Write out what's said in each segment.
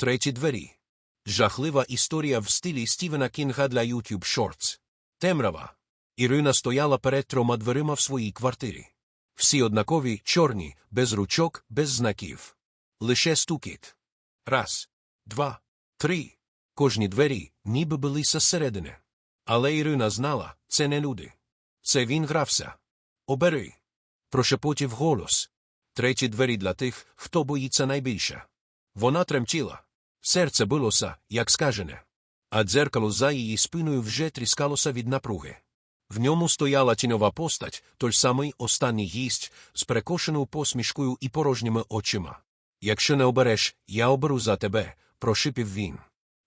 Треті двері. Жахлива історія в стилі Стівена Кінга для YouTube Shorts. Темрава. Ірина стояла перед трьома дверима в своїй квартирі. Всі однакові, чорні, без ручок, без знаків. Лише стукіт. Раз, два, три. Кожні двері, ніби билися зсередини. Але Ірина знала, це не люди. Це він грався. Обери. Прошепотів голос. Треті двері для тих, хто боїться найбільше. Вона тремтіла. Серце билося, як скажене. А дзеркало за її спиною вже тріскалося від напруги. В ньому стояла тіньова постать, той самий останній гість, з перекошеною посмішкою і порожніми очима. Якщо не обереш, я оберу за тебе, прошипів він.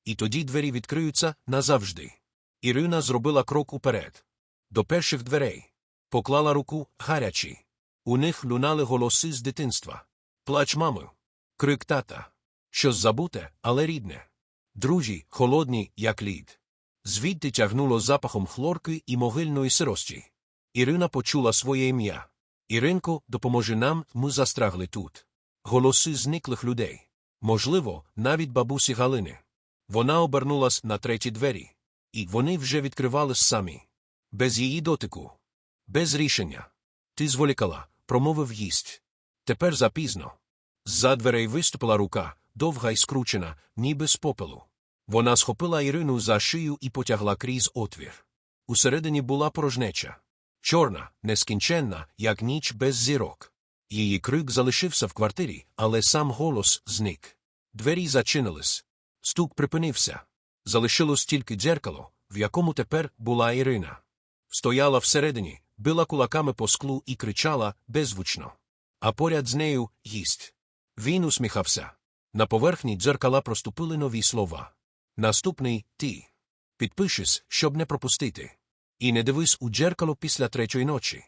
І тоді двері відкриються назавжди. Ірина зробила крок уперед. До перших дверей. Поклала руку гарячі. У них лунали голоси з дитинства. Плач мами. Крик тата. Щось забуте, але рідне. Друзі, холодні, як лід. Звідти тягнуло запахом хлорки і могильної сирості. Ірина почула своє ім'я. Іринко, допоможи нам, ми застрагли тут. Голоси зниклих людей. Можливо, навіть бабусі Галини. Вона обернулась на треті двері. І вони вже відкривались самі. Без її дотику. Без рішення. Ти зволікала, промовив гість. Тепер запізно. З-за дверей виступила рука, довга й скручена, ніби з попелу. Вона схопила Ірину за шию і потягла крізь отвір. Усередині була порожнеча. Чорна, нескінченна, як ніч без зірок. Її крик залишився в квартирі, але сам голос зник. Двері зачинились. Стук припинився. Залишилось тільки дзеркало, в якому тепер була Ірина. Стояла всередині, била кулаками по склу і кричала беззвучно. А поряд з нею гість. Він усміхався. На поверхні дзеркала проступили нові слова. Наступний ти. Підпишись, щоб не пропустити. І не дивись у дзеркало після третьої ночі.